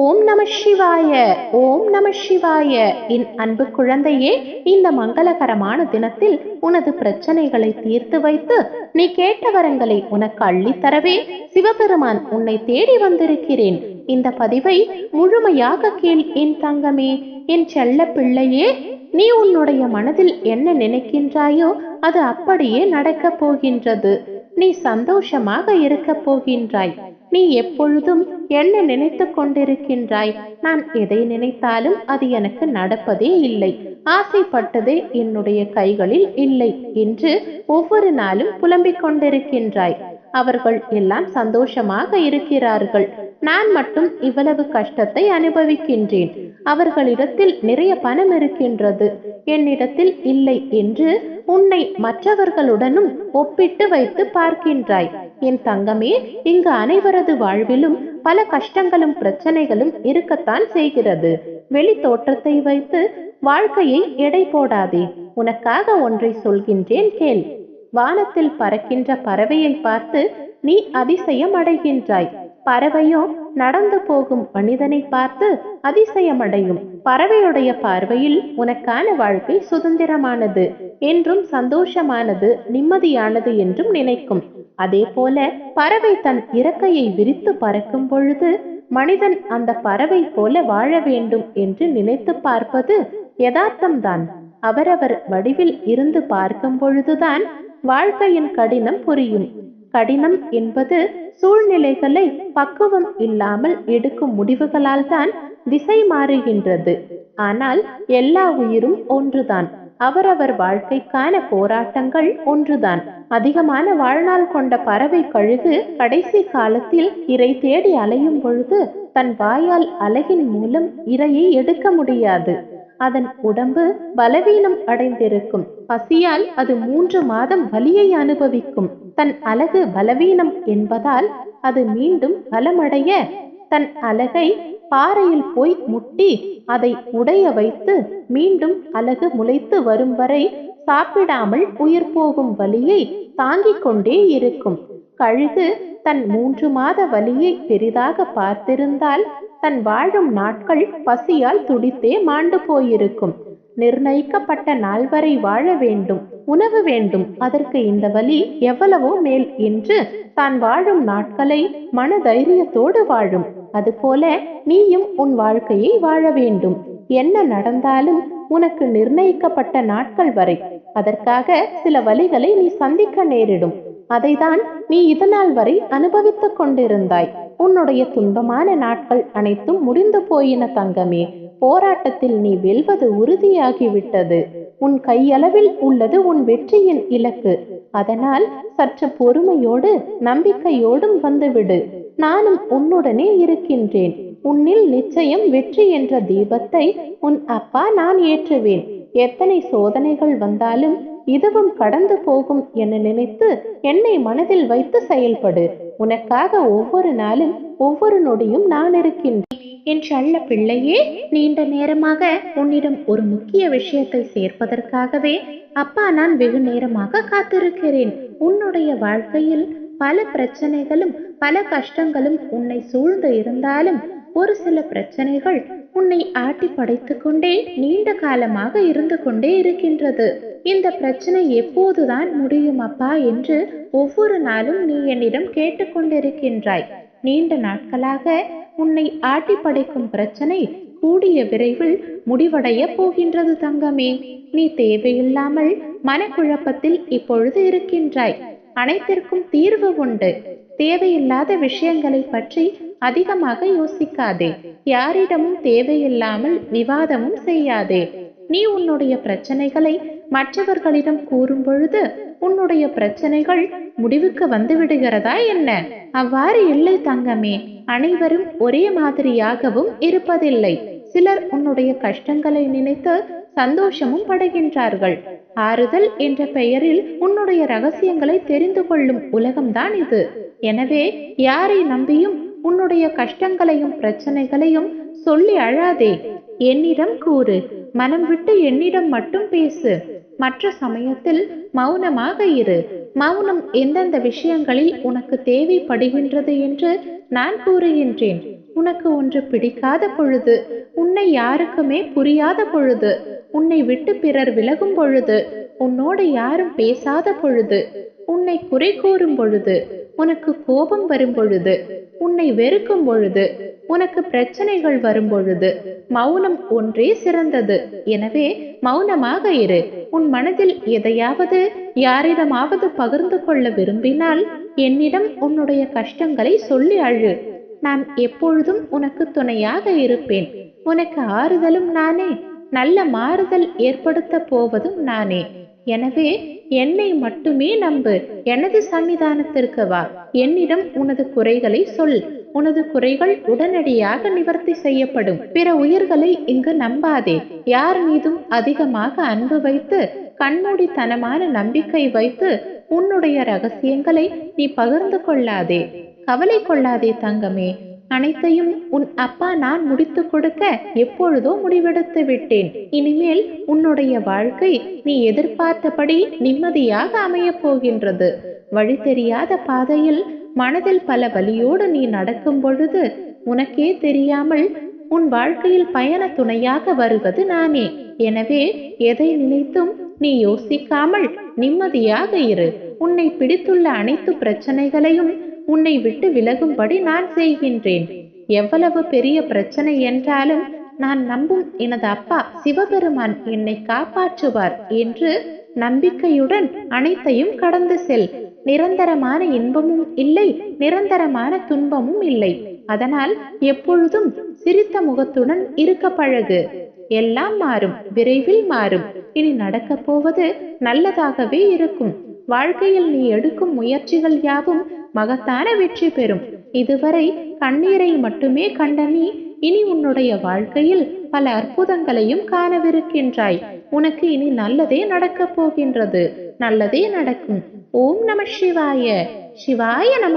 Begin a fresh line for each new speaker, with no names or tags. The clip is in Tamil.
ஓம் நம சிவாய ஓம் நம சிவாய. என் அன்பு குழந்தையே இந்த மங்களகரமான தினத்தில் உனது பிரச்சனைகளை தீர்த்து வைத்து நீ கேட்ட வரங்களை உனக்கு அள்ளித்தரவே சிவபெருமான் உன்னை தேடி வந்திருக்கிறேன். இந்த பதிவை முழுமையாக கேள் என் தங்கமே. என் செல்ல பிள்ளையே நீ உன்னுடைய மனதில் என்ன நினைக்கின்றாயோ அது அப்படியே நடக்கப் போகின்றது. நீ சந்தோஷமாக இருக்கப் போகின்றாய். நீ எப்பொழுதும் என்ன நினைத்து கொண்டிருக்கின்றாய். நான் எதை நினைத்தாலும் அது எனக்கு நடப்பதே இல்லை. ஆசைப்பட்டதே என்னுடைய கைகளில் இல்லை என்று ஒவ்வொரு நாளும் புலம்பிக் கொண்டிருக்கின்றாய். அவர்கள் எல்லாம் சந்தோஷமாக இருக்கிறார்கள். நான் மட்டும் இவ்வளவு கஷ்டத்தை அனுபவிக்கின்றேன். அவர்களிடத்தில் நிறைய பணம் இருக்கின்றது. என்னிடத்தில் இல்லை என்று உன்னை மற்றவர்களுடனும் ஒப்பிட்டு வைத்து பார்க்கின்றாய். என் தங்கமே இங்கு அனைவரது வாழ்விலும் பல கஷ்டங்களும் பிரச்சனைகளும் இருக்கத்தான் செய்கிறது. வெளி தோற்றத்தை வைத்து வாழ்க்கையை எடை போடாதே. உனக்காக ஒன்றை சொல்கின்றேன் கேள். வானத்தில் பறக்கின்ற பறவையை பார்த்து நீ அதிசயம் அடைகின்றாய் பறவையோ நடந்து போகும் மனிதனை பார்த்து அதிசயமடையும். பறவையுடைய பார்வையில் உனக்கான வாழ்க்கை சுதந்திரமானது என்றும் சந்தோஷமானது நிம்மதியானது என்றும் நினைக்கும். அதே போல பறவை தன் இறக்கையை விரித்து பறக்கும் பொழுது மனிதன் அந்த பறவை போல வாழ வேண்டும் என்று நினைத்து பார்ப்பது யதார்த்தம்தான். அவரவர் வடிவில் இருந்து பார்க்கும் பொழுதுதான் வாழ்க்கையின் கடினம் புரியும். கடினம் என்பது சூழ்நிலைகளை பக்குவம் இல்லாமல் எடுக்கும் முடிவுகளால் தான் திசை மாறுகின்றது. ஆனால் எல்லா உயிரும் ஒன்றுதான். அவரவர் வாழ்க்கைக்கான போராட்டங்கள் ஒன்றுதான். அதிகமான வாழ்நாள் கொண்ட பறவை கழுகு கடைசி காலத்தில் இறை தேடி அலையும் பொழுது தன் வாயால் அலகின் மூலம் இரையை எடுக்க முடியாது. அதன் உடம்பு பலவீனம் அடைந்திருக்கும். பசியால் அது மூன்று மாதம் வலியை அனுபவிக்கும். தன் அழகு பலவீனம் என்பதால் அது மீண்டும் பலமடைய. தன் அழகை பாறையில் போய் முட்டி அதை உடைய வைத்து மீண்டும் அழகு முளைத்து வரும் வரை சாப்பிடாமல் உயிர் போகும் வலியை தாங்கிக் கொண்டே இருக்கும். கழுகு தன் மூன்று மாத வலியை பெரிதாக பார்த்திருந்தால் தன் வாழும் நாட்கள் பசியால் துடித்தே மாண்டு போயிருக்கும். நிர்ணயிக்கப்பட்ட நாள் வரை வாழ வேண்டும் உணவு வேண்டும். அதற்கு இந்த வலி எவ்வளவோ மேல் என்று தான் வாழும் நாட்களை மன தைரியத்தோடு வாழும். அதுபோல நீயும் உன் வாழ்க்கையை வாழ வேண்டும். என்ன நடந்தாலும் உனக்கு நிர்ணயிக்கப்பட்ட நாட்கள் வரை. அதற்காக சில வழிகளை நீ சந்திக்க நேரிடும். அதைதான் நீ இதனால் வரை அனுபவித்துக் கொண்டிருந்தாய். உன்னுடைய துன்பமான நாட்கள் அனைத்தும் முடிந்து போயின தங்கமே. போராட்டத்தில் நீ வெல்வது உறுதியாகிவிட்டது. உன் கையளவில் உள்ளது உன் வெற்றியின் இலக்கு. அதனால் சற்று பொறுமையோடு நம்பிக்கையோடும் வந்துவிடு. நானும் உன்னுடனே இருக்கின்றேன். உன்னில் நிச்சயம் வெற்றி என்ற தீபத்தை உன் அப்பா நான் ஏற்றுவேன். எத்தனை சோதனைகள் வந்தாலும் இதுவும் கடந்து போகும் என நினைத்து என்னை மனதில் வைத்து செயல்படு. உனக்காக ஒவ்வொரு நாளும் ஒவ்வொரு நொடியும் நான் இருக்கின்றேன். என் செல்ல பிள்ளையே நீண்ட நேரமாக உன்னிடம் ஒரு முக்கிய விஷயத்தை சேர்ப்பதற்காகவே அப்பா நான் வெகு நேரமாக காத்திருக்கிறேன். உன்னுடைய வாழ்க்கையில் பல பிரச்சனைகளும் பல கஷ்டங்களும் உன்னை சூழ்ந்து இருந்தாலும் ஒரு சில பிரச்சனைகள் உன்னை ஆட்டி படைத்துக் கொண்டே நீண்ட காலமாக இருந்து கொண்டே இருக்கின்றது. இந்த பிரச்சனை எப்போதுதான் முடியும் அப்பா என்று ஒவ்வொரு நாளும் நீ என்னிடம் கேட்டுக்கொண்டிருக்கின்றாய் நீண்ட நாட்களாக உன்னை ஆட்டி படைக்கும் பிரச்சனை கூடிய விரைவில் முடிவடைய போகின்றது தங்கமே. நீ தேவையில்லாமல் மனக்குழப்பத்தில் இப்பொழுது இருக்கின்றாய். அனைத்திற்கும் தீர்வு உண்டு. தேவையில்லாத விஷயங்களை பற்றி அதிகமாக யோசிக்காதே. யாரிடமும் தேவையில்லாமல் விவாதமும் செய்யாதே. நீ உன்னுடைய பிரச்சனைகளை மற்றவர்களிடம் கூறும் பொழுது உன்னுடைய பிரச்சனைகள் முடிவுக்கு வந்து விடுகிறதா என்ன? அவ்வாறு இல்லை தங்கமே. அனைவரும் ஒரே மாதிரியாகவும் இருப்பதில்லை. சிலர் உன்னுடைய கஷ்டங்களை நினைத்து சந்தோஷமும் படுகின்றார்கள். ஆறுதல் என்ற பெயரில் உன்னுடைய ரகசியங்களை தெரிந்து கொள்ளும் உலகம்தான் இது. எனவே யாரை நம்பியும் உன்னுடைய கஷ்டங்களையும் பிரச்சனைகளையும் சொல்லி அழாதே. என்னிடம் கூறு. மனம் விட்டு என்னிடம் மட்டும் பேசு. மற்ற சமயத்தில் மௌனமாக இரு. மௌனம் எந்தெந்த விஷயங்களில் உனக்கு தேவைப்படுகின்றது என்று நான் கூறுகின்றேன். உனக்கு ஒன்று பிடிக்காத பொழுது உன்னை யாருக்குமே புரியாத பொழுது உன்னை விட்டு பிறர் விலகும் பொழுது உன்னோடு யாரும் பேசாத பொழுது உன்னை குறை கூறும் பொழுது உனக்கு கோபம் வரும் பொழுது உன்னை வெறுக்கும் பொழுது உனக்கு பிரச்சனைகள் வரும் பொழுது மௌனம் ஒன்றே சிறந்தது. எனவே மௌனமாக இரு. உன் மனதில் எதையாவது யாரிடமாவது பகிர்ந்து கொள்ள விரும்பினால் என்னிடம் உன்னுடைய கஷ்டங்களை சொல்லி அழு. நான் எப்பொழுதும் உனக்கு துணையாக இருப்பேன். உனக்கு ஆறுதலும் நானே. நல்ல மாறுதல் ஏற்படுத்த போவதும் நானே. எனவே என்னை மட்டுமே நம்பு. எனது சன்னிதானத்திற்கு வா. என்னிடம் உனது குறைகளை சொல். உனது குறைகள் உடனடியாக நிவர்த்தி செய்யப்படும். பிற உயிர்களை இங்கு நம்பாதே. யார் மீதும் அதிகமாக அன்பு வைத்து கண்மூடித்தனமான நம்பிக்கை வைத்து உன்னுடைய ரகசியங்களை நீ பகிர்ந்து கொள்ளாதே. கவலை கொள்ளாதே தங்கமே. அனைத்தையும் உன் அப்பா நான் முடித்து கொடுக்க எப்பொழுதோ முடிவெடுத்து விட்டேன். இனிமேல் உன்னுடைய வாழ்க்கை நீ எதிர்பார்த்தபடி நிம்மதியாக அமையப் போகின்றது. வழி தெரியாத பாதையில் மனதில் பல வலியோடு நீ நடக்கும் பொழுது உனக்கே தெரியாமல் உன் வாழ்க்கையில் பயண துணையாக வருவது நானே. எனவே எதை நினைத்தும் நீ யோசிக்காமல் நிம்மதியாக இரு. உன்னை பிடித்துள்ள அனைத்து பிரச்சனைகளையும் உன்னை விட்டு விலகும்படி நான் செய்கின்றேன். எவ்வளவு பெரிய பிரச்சனை என்றாலும் நான் நம்பும் எனது அப்பா சிவபெருமான் என்னை காப்பாற்றுவார் என்று நம்பிக்கையுடன் அனைத்தையும் கடந்து செல். நிரந்தரமான இன்பமும் இல்லை நிரந்தரமான துன்பமும் இல்லை. அதனால் எப்பொழுதும் சிரித்த முகத்துடன் இருக்க பழகு. எல்லாம் மாறும் விரைவில் மாறும். இனி நடக்கப் போவது நல்லதாகவே இருக்கும். வாழ்க்கையில் நீ எடுக்கும் முயற்சிகள் யாவும் மகத்தான வெற்றி பெறும். இதுவரை கண்ணீரை மட்டுமே கண்ட நீ இனி உன்னுடைய வாழ்க்கையில் பல அற்புதங்களையும் காணவிருக்கின்றாய். உனக்கு இனி நல்லதே நடக்கப் போகின்றது. நல்லதே நடக்கும். ஓம் நம சிவாய. சிவாய நம